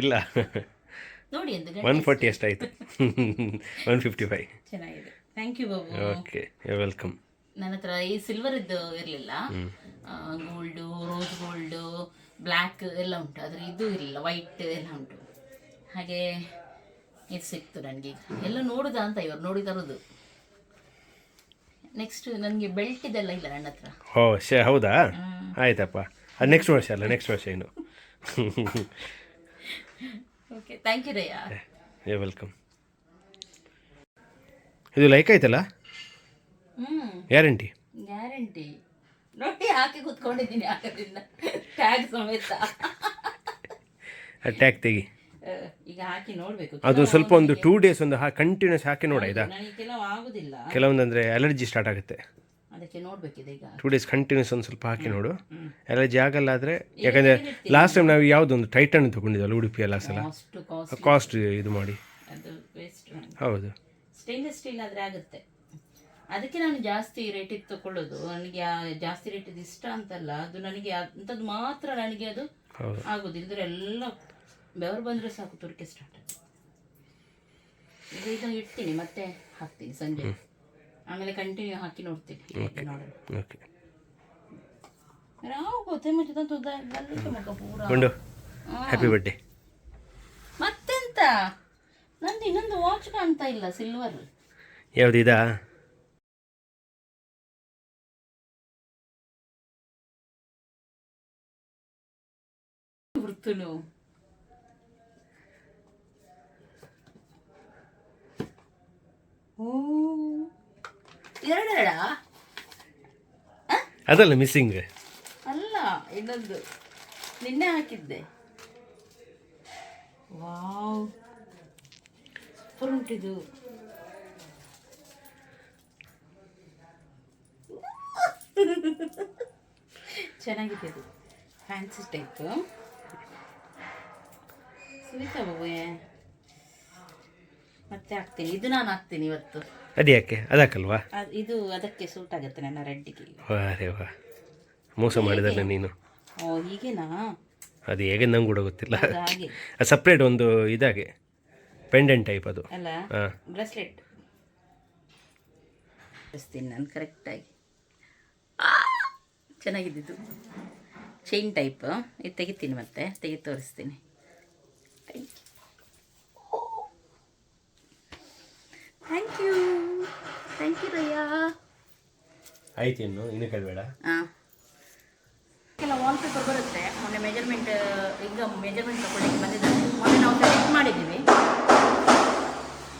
ಇಲ್ಲ. ನೋಡಿ ಒನ್ ಫಾರ್ಟಿ ಎಷ್ಟಾಯಿತು ಒನ್ ಫಿಫ್ಟಿ ಫೈವ್ ಚೆನ್ನಾಗಿದೆ. Thank you Babu. Okay welcome ನನ್ನ ಹತ್ರ ಈ ಸಿಲ್ವರ್ ಇದ್ದು ಇರಲಿಲ್ಲ. ಗೋಲ್ಡು ರೋಸ್ ಗೋಲ್ಡು ಬ್ಲ್ಯಾಕ್ ಎಲ್ಲ ಉಂಟು. ಆದರೆ ಇದು ಇರಲಿಲ್ಲ. ವೈಟ್ ಎಲ್ಲ ಉಂಟು. ಹಾಗೆ ಇದು ಸಿಕ್ತು ನನಗೆ ಎಲ್ಲ ನೋಡುದಾ ಅಂತ ಇವರು ನೋಡಿ ತರೋದು ನೆಕ್ಸ್ಟ್ ನನಗೆ ಬೆಲ್ಟ್ ಇದೆಲ್ಲ ಇಲ್ಲ ನನ್ನ ಹತ್ರ. ಓ ಶೇ ಹೌದಾ? ಆಯ್ತಪ್ಪ. ಅದು ನೆಕ್ಸ್ಟ್ ವರ್ಷ ಅಲ್ಲ ನೆಕ್ಸ್ಟ್ ವರ್ಷ ಏನು ಓಕೆ ಥ್ಯಾಂಕ್ ಯು ರಯ್ಯ ಏ ವೆಲ್ಕಮ್ ಇದು ಲೈಕ್ ಆಯ್ತಲ್ಲ? ಹ್ಞೂ ಗ್ಯಾರಂಟಿ ಗ್ಯಾರಂಟಿ ನೋಡಿ ಹಾಕಿ ಕೂತ್ಕೊಂಡಿದ್ದೀನಿ ಆಗದಿಂದ ಟ್ಯಾಗ್ ಸಮೇತ. ಟ್ಯಾಗ್ ತೆಗಿ. ಆ, ಈಗ ಹಾಕಿ ನೋಡಬೇಕು. ಅದು ಸ್ವಲ್ಪ ಒಂದು ಟೂ ಡೇಸ್ ಒಂದು ಕಂಟಿನ್ಯೂಸ್ ಹಾಕಿ ನೋಡ ಇದ ನನಗೆ ಕೆಲವು ಆಗುದಿಲ್ಲ. ಕೆಲವೊಂದಂದ್ರೆ ಅಲರ್ಜಿ ಸ್ಟಾರ್ಟ್ ಆಗುತ್ತೆ. ಅದಕ್ಕೆ ನೋಡಬೇಕಿದೆ ಈಗ. ಟೂ ಡೇಸ್ ಕಂಟಿನ್ಯೂಸ್ ಒಂದು ಸ್ವಲ್ಪ ಹಾಕಿ ನೋಡು. ಅಲರ್ಜಿ ಆಗಲ್ಲ ಆದರೆ ಯಾಕಂದರೆ ಲಾಸ್ಟ್ ಟೈಮ್ ನಾವು ಯಾವುದೊಂದು ಟೈಟನ್ ತೊಗೊಂಡಿದ್ದಲ್ಲ ಉಡುಪಿ ಎಲ್ಲ ಸಲ ಕಾಸ್ಟ್ ಇದು ಮಾಡಿ. ಅದು ವೇಸ್ಟ್ ಹೌದು. ಸ್ಟೇನ್ಲೆಸ್ ಸ್ಟೀಲ್ ಆದರೆ ಆಗುತ್ತೆ. ಅದಕ್ಕೆ ನಾನು ಜಾಸ್ತಿ ರೇಟಿಗೆ ತಗೊಳ್ಳೋದು ನನಗೆ ಜಾಸ್ತಿ ರೇಟಿದ್ದು ಇಷ್ಟ ಅಂತಲ್ಲ. ಅದು ನನಗೆ ಅಂಥದ್ದು ಮಾತ್ರ ನನಗೆ ಅದು ಆಗೋದು ಇಲ್ದ್ರೆ ಎಲ್ಲ ಬೆವರು ಬಂದರೆ ಸಾಕು ತುರ್ಕೆ ಸ್ಟಾರ್ಟ್ ಈಗ ಇದನ್ನು ಇಡ್ತೀನಿ ಮತ್ತೆ ಹಾಕ್ತೀನಿ ಸಂಜೆ. ಆಮೇಲೆ ಕಂಟಿನ್ಯೂ ಹಾಕಿ ನೋಡ್ತೀನಿ. ರಾವ್ ಗೊತ್ತೇ ಮುಚ್ಚಿದ ತುದ ಮುಖ ಪೂರ. ಹ್ಯಾಪಿ ಬರ್ಡೇ ಮತ್ತೆಂತ? ನಂದು ಇನ್ನೊಂದು ವಾಚ್ ಕಾಣ್ತಾ ಇಲ್ಲ ಸಿಲ್ವರ್ ಯಾವ್ದು ಇದಾ ವೃತ್ತುನು ಓ ಎರಡೆರಡ? ಅದಲ್ಲ ಮಿಸ್ಸಿಂಗ್ ಅಲ್ಲ ಇನ್ನೊಂದು. ನಿನ್ನೆ ಹಾಕಿದ್ದೆ. ವಾವ್. ಸೂಪರ್ ಉಂಟಿದು ಚೆನ್ನಾಗಿದೆ ಇದು. ಫ್ಯಾನ್ಸಿ ಟೈಪ್ ಸುನೀತಾ ಬಾಬುಯೇ ಮತ್ತೆ ಹಾಕ್ತೀನಿ. ಇದು ನಾನು ಹಾಕ್ತೀನಿ ಇವತ್ತು. ಅದು ಯಾಕೆ? ಅದಕ್ಕಲ್ವಾ ಅದ್- ಇದು ಅದಕ್ಕೆ ಸೂಟ್ ಆಗುತ್ತೆ ನನ್ನ ರೆಡ್ಡಿಗೆ. ಅರೆ ವಾ. ಮೋಸ ಮಾಡಿದಲ್ಲ ನೀನು? ಓ ಹೀಗೆನಾ? ಅದು ಹೇಗೆ ನಂಗೆ ಕೂಡ ಗೊತ್ತಿಲ್ಲ. ಅದು ಹಾಗೆ. ಅದು ಸಪ್ರೇಟ್ ಒಂದು ಇದಾಗೆ. ಪೆಂಡೆಂಟ್ ಟೈಪ್ ಅದು. ಅಲ್ಲ ಹಾಂ. ಬ್ರೆಸ್ಲೆಟ್ ತರಿಸ್ತೀನಿ ನಾನು ಕರೆಕ್ಟಾಗಿ ಚೆನ್ನಾಗಿದ್ದಿದ್ದು. ಚೈನ್ ಟೈಪ್ ಇದು ತೆಗಿತೀನಿ ಮತ್ತೆ. ತೆಗೆದು ತೋರಿಸ್ತೀನಿ. ಥ್ಯಾಂಕ್ ಯು ಥ್ಯಾಂಕ್ ಯು ರಯ್ಯ ಆಯ್ತು ಇನ್ನು ಇನ್ನು ಕೇಳಬೇಡ. ಹಾಂ. ಕೆಲ ವಾಲ್ ಪೇಪರ್ ಬರುತ್ತೆ. ಮೊನ್ನೆ ಮೆಜರ್ಮೆಂಟ್ ಈಗ ಮೆಜರ್ಮೆಂಟ್ ತಗೊಳ್ಳಿಕ್ಕೆ ಬಂದಿದ್ದಾರೆ. ಮೊನ್ನೆ ನಾವು ಕಲೆಕ್ಟ್ ಮಾಡಿದ್ದೀವಿ.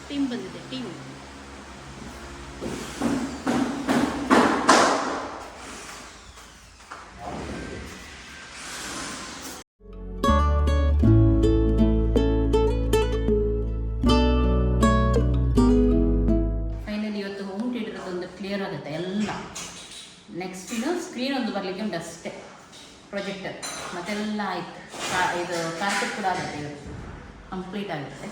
ಟೀಮ್ ಬಂದಿದೆ ಟೀಮ್ ನೆಕ್ಸ್ಟ್ ಇನ್ನು ಸ್ಕ್ರೀನ್ ಒಂದು ಬರಲಿಕ್ಕೆ ಉಂಟು ಅಷ್ಟೇ. ಪ್ರೊಜೆಕ್ಟರ್ ಮತ್ತೆಲ್ಲ ಆಯ್ತು. ಕಾ- ಇದು ಕಾರ್ಪೆಟ್ ಕೂಡ ಆಗುತ್ತೆ ಕಂಪ್ಲೀಟ್ ಆಗುತ್ತೆ.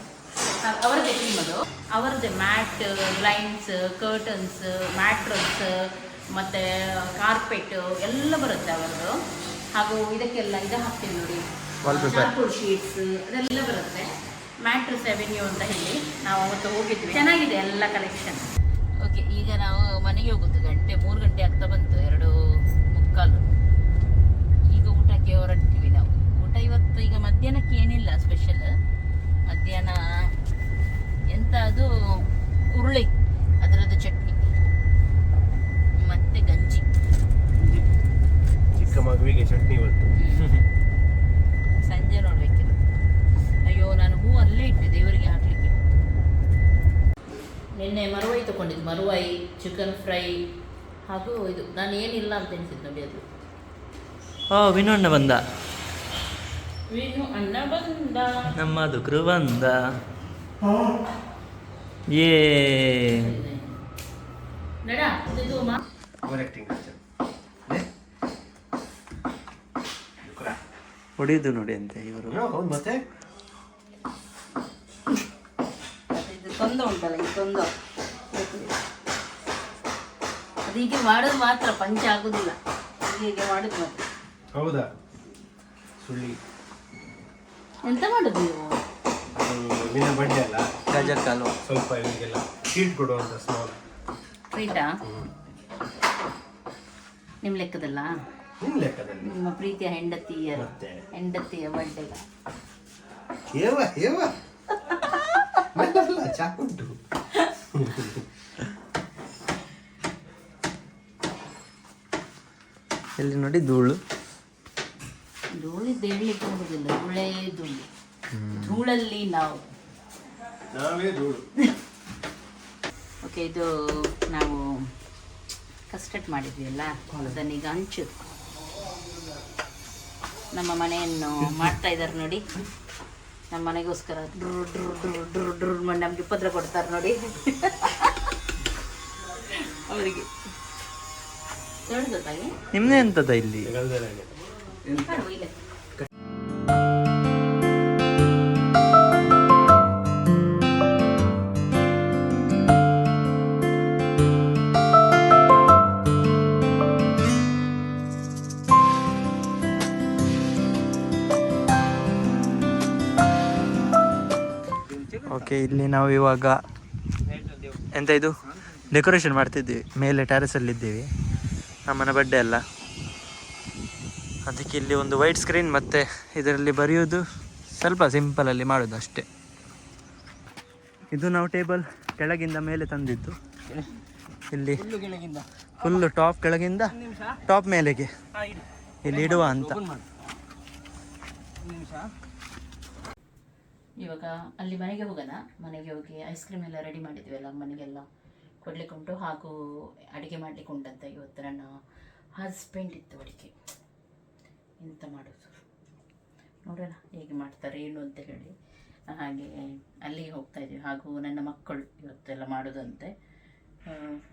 ಅವರದ್ದೇ ಟೀಮ್ ಅದು? ಅವರದ್ದೇ ಮ್ಯಾಟ್ ಬ್ಲೈಂಡ್ಸ್ ಕರ್ಟನ್ಸ್ ಮ್ಯಾಟ್ರಸ್ ಮತ್ತು ಕಾರ್ಪೆಟ್ ಎಲ್ಲ ಬರುತ್ತೆ ಅವರದು. ಹಾಗೂ ಇದಕ್ಕೆಲ್ಲ ಇದು ಹಾಕ್ತೀವಿ ನೋಡಿ. ಚಾರ್ಕೋಲ್ ಶೀಟ್ಸ್ ಅದೆಲ್ಲ ಬರುತ್ತೆ. ಮ್ಯಾಟ್ರಸ್ ಅವೆನ್ಯೂ ಅಂತ ಹೇಳಿ ನಾವು ಅವತ್ತು ಹೋಗಿದ್ವಿ. ಚೆನ್ನಾಗಿದೆ ಎಲ್ಲ ಕಲೆಕ್ಷನ್ ಓಕೆ ಈಗ ನಾವು ಮನೆಗೆ ಹೋಗುದು. ಗಂಟೆ ಮೂರು ಗಂಟೆ ಆಗ್ತಾ ಬಂತು. ಎರಡು ಮುಕ್ಕಾಲು. ಈಗ ಊಟಕ್ಕೆ ಹೊರಡ್ತೀವಿ ನಾವು. ಊಟ ಇವತ್ತು ಈಗ ಮಧ್ಯಾಹ್ನಕ್ಕೆ ಏನಿಲ್ಲ ಸ್ಪೆಷಲ್ ಮಧ್ಯಾಹ್ನ ಎಂತ ಅದು ಉರುಳಿ ಅದರದ್ದು ಚಟ್ನಿ. ಮತ್ತೆ ಗಂಜಿ. ಚಿಕ್ಕ ಮಗುವಿಗೆ ಚಟ್ನಿ ಇವತ್ತು ಸಂಜೆ ನೋಡ್ಬೇಕಿದು ಅಯ್ಯೋ ನಾನು ಹೂ ಅಲ್ಲೇ ಇಟ್ಟೆ ದೇವರಿಗೆ ಹಾಕ್ಲಿಕ್ಕೆ ನಿನ್ನೆ ಮರುವೈ ತಗೊಂಡಿದ್ದು ಮರುವೈ ಚಿಕನ್ ಫ್ರೈ ಹಾಗೂ ಇದು. ನಾನು ಏನಿಲ್ಲ ಅಂತ ಎನಿಸಿದ್ದು ನೋಡಿ ಅದು. ಓ ವಿನು ಅಣ್ಣ ಬಂದ. ವಿನು ಅಣ್ಣ ಬಂದ. ನಮ್ಮದು ದುಕ್ರು ಬಂದ. ಏ. ನಡ ಇದು ಮಾ ಹೊಡಿದು ನೋಡಿ ಅಂತ ಇವರು. ಮತ್ತೆ? ಅದು ಇದು ತೊಂದ ಉಂಟಲ್ಲ ಈ ತೊಂದ ಅದು ಹೀಗೆ ಮಾಡೋದು ಮಾತ್ರ ಪಂಚ ಆಗೋದಿಲ್ಲ. ಹೀಗೆ ಮಾಡುದು ಮಾತ್ರ. ಹೌದಾ? ಸುಳ್ಳಿ. ಎಂತ ಮಾಡುದು ನೀವು? ನಿನ್ನ ಬಡ್ಡೆ ಅಲ್ಲ? ಗಜರ್ ಕಾಲು. ಸ್ವಲ್ಪ ಇವರಿಗೆಲ್ಲ ಶೀಟ್ ಕೊಡುವಂತ ಸ್ಮಾಲ್ ಟ್ರೀಟಾ ನಿಮ್ಮ ಲೆಕ್ಕದಲ್ಲ? ನಿಮ್ಮ ಲೆಕ್ಕದಲ್ಲಿ. ನಿಮ್ಮ ಪ್ರೀತಿಯ ಹೆಂಡತಿಯ ಮತ್ತೆ? ಹೆಂಡತಿಯ ಬರ್ಡೇಗ ಏವ ಏವ? (laughs) ನನ್ನಲ್ಲ (laughs) ಚಾ ಉಂಟು ಎಲ್ಲಿ ನೋಡಿ ಧೂಳು. ಧೂಳಿದ್ದು ಹೇಳಲಿಕ್ಕೆ ಹೋಗುದಿಲ್ಲ ಧೂಳೇ ಧೂಳಿ. ಧೂಳಲ್ಲಿ ನಾವು. ಓಕೆ ಇದು ನಾವು ಕಸ್ಟರ್ಡ್ ಮಾಡಿದ್ವಿ ಅಲ್ಲ ಅದನ್ನೀಗ ಹಂಚು. ನಮ್ಮ ಮನೆಯನ್ನು ಮಾಡ್ತಾ ಇದ್ದಾರೆ ನೋಡಿ. ನಮ್ಮ ಮನೆಗೋಸ್ಕರ ಡ್ರು ಡ್ರು ಡ್ರು ಡ್ರು ಡ್ರು ಮಾಡಿ ನಮ್ಗೆ ಉಪದ್ರ ಕೊಡ್ತಾರೆ ನೋಡಿ. ಅವರಿಗೆ. ನಿಮ್ದೇ ಎಂತದ ಇಲ್ಲಿ? ಓಕೆ ಇಲ್ಲಿ ನಾವು ಇವಾಗ ಎಂತ ಇದು? ಡೆಕೋರೇಷನ್ ಮಾಡ್ತಿದ್ದೀವಿ. ಮೇಲೆ ಟೆರೆಸಲ್ಲಿದ್ದೀವಿ ಅಮ್ಮನ ಬರ್ಡೇ ಅಲ್ಲ. ಅದಕ್ಕೆ ಇಲ್ಲಿ ಒಂದು ವೈಟ್ ಸ್ಕ್ರೀನ್ ಮತ್ತು ಇದರಲ್ಲಿ ಬರೆಯೋದು ಸ್ವಲ್ಪ ಸಿಂಪಲಲ್ಲಿ ಮಾಡೋದು ಅಷ್ಟೇ. ಇದು ನಾವು ಟೇಬಲ್ ಕೆಳಗಿಂದ ಮೇಲೆ ತಂದಿದ್ದು. ಇಲ್ಲಿ ಫುಲ್ಲು ಟಾಪ್ ಕೆಳಗಿಂದ ಟಾಪ್ ಮೇಲೆಗೆ. ಇಲ್ಲಿ ಇಡುವ ಅಂತ. ಇವಾಗ ಅಲ್ಲಿ ಮನೆಗೆ ಹೋಗೋಣ. ಮನೆಗೆ ಹೋಗಿ ಐಸ್ ಕ್ರೀಮ್ ಎಲ್ಲ ರೆಡಿ ಮಾಡಿದ್ವಿ ಅಲ್ಲ ಮನೆಗೆಲ್ಲ. ಕೊಡ್ಲಿಕ್ಕೆ ಉಂಟು ಹಾಗೂ ಅಡುಗೆ ಮಾಡಲಿಕ್ಕೆ ಉಂಟಂತ ಇವತ್ತು ನನ್ನ ಹಸ್ಬೆಂಡ್ ಇತ್ತು ಅಡುಗೆ. ಎಂತ ಮಾಡೋದು? ನೋಡೋಣ ಹೇಗೆ ಮಾಡ್ತಾರೆ, ಏನು ಅಂತ ಹೇಳಿ. ಹಾಗೆ ಅಲ್ಲಿಗೆ ಹೋಗ್ತಾ ಇದ್ದೀವಿ ಹಾಗೂ ನನ್ನ ಮಕ್ಕಳು ಇವತ್ತೆಲ್ಲ ಮಾಡೋದಂತೆ.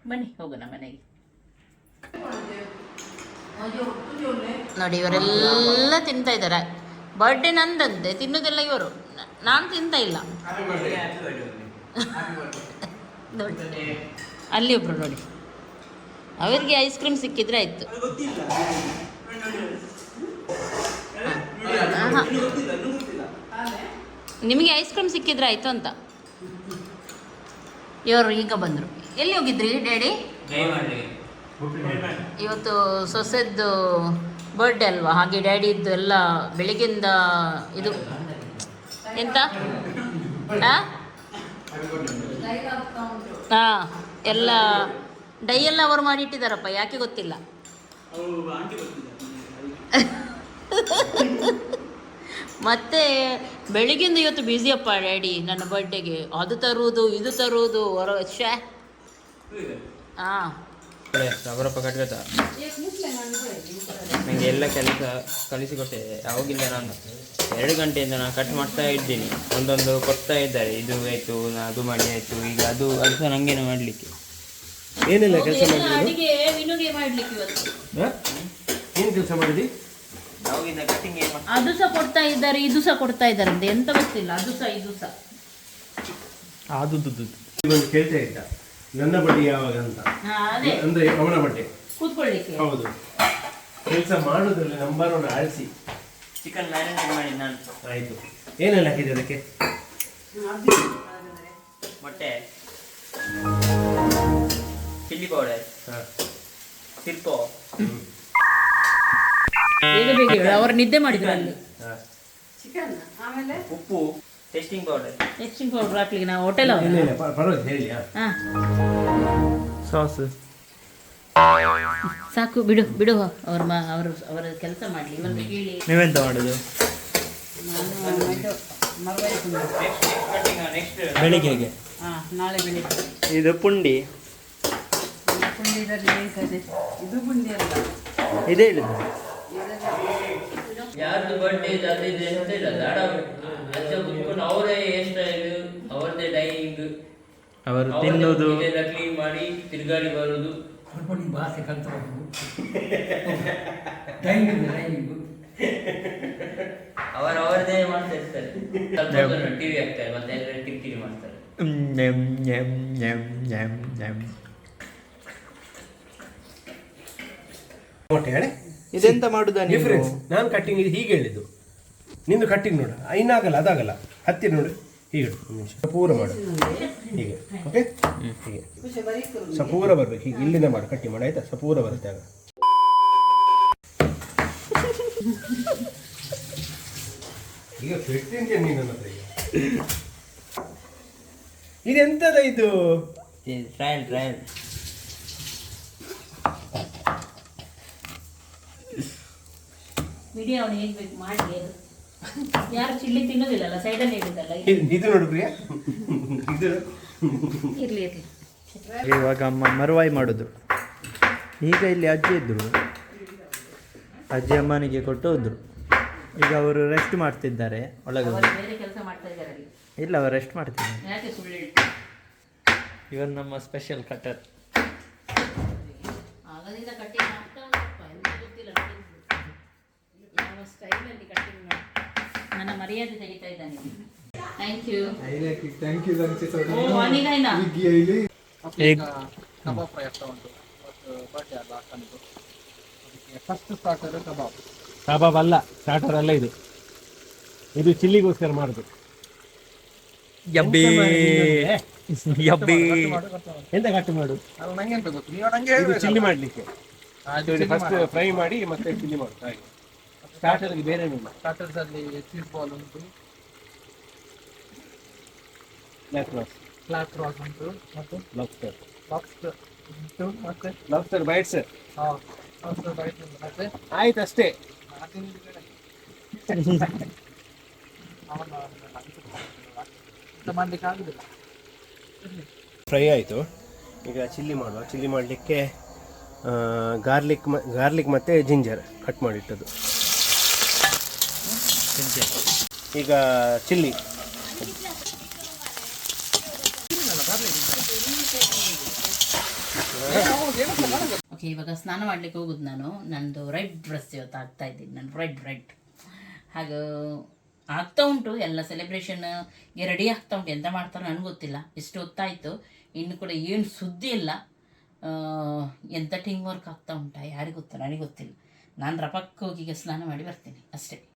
ಬನ್ನಿ, ಹೋಗೋಣ ಮನೆಗೆ. ನೋಡಿ, ಇವರೆಲ್ಲ ತಿಂತಾ ಇದ್ದಾರೆ. ಬರ್ಡೇ ನಂದಂತೆ, ತಿನ್ನೋದೆಲ್ಲ ಇವರು. ನಾನು ತಿಂತ ಇಲ್ಲ. ಅಲ್ಲಿ ಒಬ್ರು ನೋಡಿ. ಅವರಿಗೆ ಐಸ್ ಕ್ರೀಮ್ ಸಿಕ್ಕಿದ್ರೆ ಆಯ್ತು. ನಿಮಗೆ ಐಸ್ ಕ್ರೀಮ್ ಸಿಕ್ಕಿದ್ರೆ ಆಯಿತು ಅಂತ. ಇವರು ಈಗ ಬಂದರು. ಎಲ್ಲಿ ಹೋಗಿದ್ರಿ, ಡ್ಯಾಡಿ? ಇವತ್ತು ಸೊಸೆದ್ದು ಬರ್ಡೇ ಅಲ್ವಾ? ಹಾಗೆ ಡ್ಯಾಡಿದ್ದು ಎಲ್ಲ ಬೆಳಿಗ್ಗೆಯಿಂದ ಇದು ಎಂತ? ಹಾಂ ಎಲ್ಲ ಡೈ ಎಲ್ಲ ಅವರು ಮಾಡಿಟ್ಟಿದ್ದಾರಪ್ಪ, ಯಾಕೆ ಗೊತ್ತಿಲ್ಲ. ಮತ್ತೆ ಬೆಳಿಗ್ಗೆಯಿಂದ ಇವತ್ತು ಬ್ಯುಸಿಯಪ್ಪ ಡ್ಯಾಡಿ ನನ್ನ ಬರ್ಡೇಗೆ ಅದು ತರುವುದು, ಇದು ತರುವುದು, ಹೊರ ಶ್ಯಾ. ಹಾಂ. ಅವರಪ್ಪ ಕಟ್ಕತ ನನಗೆ ಎಲ್ಲ ಕೆಲಸ ಕಲಿಸಿಕೊಟ್ಟೆ ಅವಾಗಿಂದ ನಾನು ಎರಡು ಗಂಟೆಯಿಂದ ನಾನು ಕಟ್ ಮಾಡ್ತಾ ಇದ್ದೀನಿ. ಒಂದೊಂದು ಕೊಡ್ತಾ ಇದ್ದಾರೆ. ಇದು ಆಯಿತು ಅದು ಮಾಡಿ ಆಯಿತು. ಈಗ ಅದು ಅದು ಸಹ ನನಗೇನು ಮಾಡಲಿಕ್ಕೆ. ಏನೆಲ್ಲ ಕೆಲಸ ಮಾಡಿದ್ದೀನಿ ಅಡಿಗೆ ವಿನುಗೆ ಮಾಡ್ಲಿಕ್ಕೆ ಇವತ್ತು. ಏನು ಕೆಲಸ ಮಾಡಿದಿ? ಅವಾಗಿಂದ ಕಟಿಂಗ್ ಏನು ಅದು ಸಹ ಕೊಡ್ತಾ ಇದ್ದಾರೆ ಇದು ಸಹ ಕೊಡ್ತಾ ಇದ್ದಾರೆ ಅಂತ ಎಂತ ಗೊತ್ತಿಲ್ಲ. ಅದು ಸಹ ಇದು ಸಹ. ಅದು ಕೇಳ್ತಾ ಇದ್ದ. ನನ್ನ ಬಡ್ಡಿ ಯಾವಾಗ ಅಂತ? ಅಂದ್ರೆ ಅವನ ಬಡ್ಡೆ ಕೂತ್ಕೊಳ್ಳಿಕ್ಕೆ. ಹೌದು. ಕೆಲಸ ಮಾಡುವುದ್ರಲ್ಲಿ ನಂಬರ್ ಒನ್ ಆಳಿಸಿ ಚಿಕನ್ ಮ್ಯಾರಿನೇಟ್ ಮಾಡಿ ನಾನು ಆಯ್ತು. ಏನೆಲ್ಲ ಹಾಕಿದೆ ಅದಕ್ಕೆ? ಮೊಟ್ಟೆ. Chilli powder. ಹಾ. ಸಿರ್ಪೋ ಬೇಗ ಬೇಗ ಅವರು ನಿದ್ದೆ ಮಾಡಿದ್ರು ಅಲ್ಲಿ. ಆಮೇಲೆ? ಉಪ್ಪು. ಟೇಸ್ಟಿಂಗ್ ಪೌಡರ್ ಟೇಸ್ಟಿಂಗ್ ಪೌಡರ್ ಹಾಕ್ಲಿಕ್ಕೆ ನಾವು ಹೋಟೆಲ್ ಇಲ್ಲ ಇಲ್ಲ ಪರವಾಗಿಲ್ಲ ಹೇಳಿ ಹಾ. ಸಾಸ್ ಸಾಕು ಬಿಡು ಬಿಡು ಅವ್ರ ಮ ಅವರು ಅವರ ಕೆಲಸ ಮಾಡಲಿ. ಇವಾಗ ಕೇಳಿ. ನೀವೆಂತ ಮಾಡೋದು? ನೆಕ್ಸ್ಟ್ ಬೆಳಿಗ್ಗೆಗೆ. ಹಾಂ ನಾಳೆ ಬೆಳಿಗ್ಗೆ. ಇದು ಪುಂಡಿ. ಪುಂಡಿ ಇದರಲ್ಲಿ ಇದು ಪುಂಡಿ ಅಲ್ಲ. ಇದೇ ಹೇಳಿದ್ದು ಯಾರ್ದು ಬರ್ಡೇ ಅದು ಇದೆ ಅಂತ ಇಲ್ಲ ದಾಡ ಅಜ್ಜ ಕುತ್ಕೊಂಡು ಅವರೇ ಹೇರ್ ಸ್ಟೈಲ್ ಅವರದೇ ಡೈನಿಂಗ್ ಅವರು ತಿನ್ನೋದು ಇದೆಲ್ಲ ಕ್ಲೀನ್ ಮಾಡಿ ತಿರುಗಾಡಿ ಬರುದು ಅವರು ಅವರದೇ ಮಾಡ್ತಾ ಇರ್ತಾರೆ. ಸ್ವಲ್ಪ ಟಿವಿ ಹಾಕ್ತಾರೆ ಮತ್ತೆ ಕಿರಿಕಿರಿ ಮಾಡ್ತಾರೆ. ಮ್, ನೆಮ್, ನೆಮ್, ನೆಮ್, ನೆಮ್, ನೆಮ್. ಮೊಟ್ಟೆ ಹೇಳಿ. ಇದೆಂತ ಮಾಡುದ ನೀವು? ಡಿಫ್ರೆನ್ಸ್ ನಾನು ಕಟ್ಟಿಂಗ್ ಇದು ಹೀಗೆ ಹೇಳಿದ್ದು. ನಿಂದು ಕಟ್ಟಿಗೆ ನೋಡು. ಇನ್ನಾಗಲ್ಲ ಅದಾಗಲ್ಲ. ಹತ್ತಿರ ನೋಡು. ಹೀಗೆ ಒಂದು ನಿಮಿಷ. ಪೂರ ಮಾಡು. ಹೀಗೆ ಓಕೆ ಹೀಗೆ. ಸಪೂರ ಬರ್ಬೇಕು. ಹೀಗೆ ಇಲ್ಲಿಂದ ಮಾಡು. ಕಟ್ಟಿ ಮಾಡು ಆಯ್ತಾ? ಸಪೂರ ಬರುತ್ತೆ ಆಗ. ಈಗ ಫಿಟ್ಟಿಂಗ್ ನೀನು ನನ್ನ ಹತ್ರ ಈಗ. ಇದೆಂತದ ಇದು? Trial trial. ವಿಡಿಯೋ ಅವನು ಹೇಗೆ ಬೇಕು ಮಾಡಿ ಯಾರು ಚಿಲ್ಲಿ ತಿನ್ನೋದಿಲ್ಲಲ್ಲ ಸೈಡಲ್ಲಿ ಹೇಳಿದ್ದಲ್ಲ ಇದು- ಇದು ನೋಡು ಪ್ರಿಯಾ. ಇದು ಇರ್ಲಿ ಇರ್ಲಿ. ಇವಾಗ ಅಮ್ಮ ಮರುವಾಯಿ ಮಾಡೋದು. ಈಗ ಇಲ್ಲಿ ಅಜ್ಜಿ ಇದ್ರು. ಅಜ್ಜಿ ಅಮ್ಮನಿಗೆ ಕೊಟ್ಟು ಹೋದ್ರು. ಈಗ ಅವರು ರೆಸ್ಟ್ ಮಾಡ್ತಿದ್ದಾರೆ ಒಳಗೆ ಬೇರೆ ಕೆಲಸ ಮಾಡ್ತಾ ಇದ್ದಾರೆ ಇಲ್ಲ ಅವರು ರೆಸ್ಟ್ ಮಾಡ್ತಿದ್ದಾರೆ. ಯಾಕೆ ಸುಳ್ಳು ಹೇಳ್ತೀನಿ ಇವರು ನಮ್ಮ ಸ್ಪೆಷಲ್ ಕಟರ್ ಆಗದಿಂದ ಕಟ್ಟಿಂಗ್ ಮಾಡ್ತಾ ಉಂಟಪ್ಪ ಎಂತ ಗೊತ್ತಿಲ್ಲ. ಯಾವ ಸ್ಟೈಲಲ್ಲಿ ಕಟ್ಟಿಂಗ್ ಮರ್ಯಾದೆ ತೆಗಿತಾ ಇದ್ದಾನೆ. ಥ್ಯಾಂಕ್ ಯು ಓ ಅನಿಗಾಯ್ನಾ ಈಗ ಕಬಾಬ್ ಫ್ರೈ ಆಗ್ತಾ ಉಂಟು ಬರ್ಡೇ ಅಲ್ಲ ಅಕ್ಕನಿದು. ಅದಕ್ಕೆ ಫಸ್ಟ್ ಸ್ಟಾರ್ಟರ್ ಕಬಾಬ್. ಕಬಾಬ್ ಅಲ್ಲ ಸ್ಟಾರ್ಟರ್ ಅಲ್ಲ ಇದು. ಇದು ಚಿಲ್ಲಿಗೋಸ್ಕರ ಮಾಡುದು. ಯಬ್ಬಿ ಯಬ್ಬಿ ಎಂತ ಕಟ್ ಮಾಡು ಅದು ನಂಗೆ ಎಂತ ಗೊತ್ತು? ನೀವು ನಂಗೆ ಚಿಲ್ಲಿ ಮಾಡ್ಲಿಕ್ಕೆ. ಫಸ್ಟ್ ಫ್ರೈ ಮಾಡಿ ಮತ್ತೆ ಚಿಲ್ಲಿ ಮಾಡುದು ಹಾಗೆ. ಸ್ಟಾರ್ಟರ್ಗೆ ಬೇರೆ ಇಲ್ಲ ಸ್ಟಾರ್ಟರ್ಸ್ ಅಲ್ಲಿ ಚೀಸ್ ಬಾಲ್ ಉಂಟು ರಾಸ್ ಫ್ಲಾಟ್ ರಾಸ್ ಉಂಟು. ಮತ್ತು ಲಾಬ್ಸ್ಟರ್ ಲಾಬ್ಸ್ಟರ್ ಉಂಟು. ಮತ್ತೆ ಲಾಬ್ಸ್ಟರ್ ಬೈಟ್ಸ್ ಹಾ ಲಾಬ್ಸ್ಟರ್ ಬೈಟ್ ಉಂಟು. ಮತ್ತೆ ಆಯ್ತು ಅಷ್ಟೇ. (laughs) ಆಗುದಿಲ್ಲ. ಫ್ರೈ ಆಯಿತು. ಈಗ ಚಿಲ್ಲಿ ಮಾಡುವ. ಚಿಲ್ಲಿ ಮಾಡಲಿಕ್ಕೆ ಗಾರ್ಲಿಕ್ ಮ ಗಾರ್ಲಿಕ್ ಮತ್ತು ಜಿಂಜರ್ ಕಟ್ ಮಾಡಿಟ್ಟದು ಈಗ ಚಿಲ್ಲಿ. ಓಕೆ ಇವಾಗ ಸ್ನಾನ ಮಾಡ್ಲಿಕ್ಕೆ ಹೋಗುದು ನಾನು. ನಂದು ರೆಡ್ ಡ್ರೆಸ್ ಇವತ್ತು ಆಗ್ತಾ ಇದ್ದೀನಿ. ನಾನು ರೆಡ್ ರೆಡ್ ಹಾಗೂ ಆಗ್ತಾ ಉಂಟು. ಎಲ್ಲ ಸೆಲೆಬ್ರೇಷನ್ಗೆ ರೆಡಿ ಆಗ್ತಾ ಉಂಟು. ಎಂತ ಮಾಡ್ತಾರೋ ನನಗೆ ಗೊತ್ತಿಲ್ಲ. ಇಷ್ಟು ಹೊತ್ತಾಯಿತು? ಇನ್ನು ಕೂಡ ಏನು ಸುದ್ದಿ ಇಲ್ಲ. ಎಂಥ ಟೀಮ್ ವರ್ಕ್ ಆಗ್ತಾ ಉಂಟಾ? ಯಾರಿಗೂ ಗೊತ್ತು? ನನಗೆ ಗೊತ್ತಿಲ್ಲ. ನಾನು ರಪಕ್ಕೆ ಹೋಗಿ ಸ್ನಾನ ಮಾಡಿ ಬರ್ತೀನಿ. ಅಷ್ಟೇ.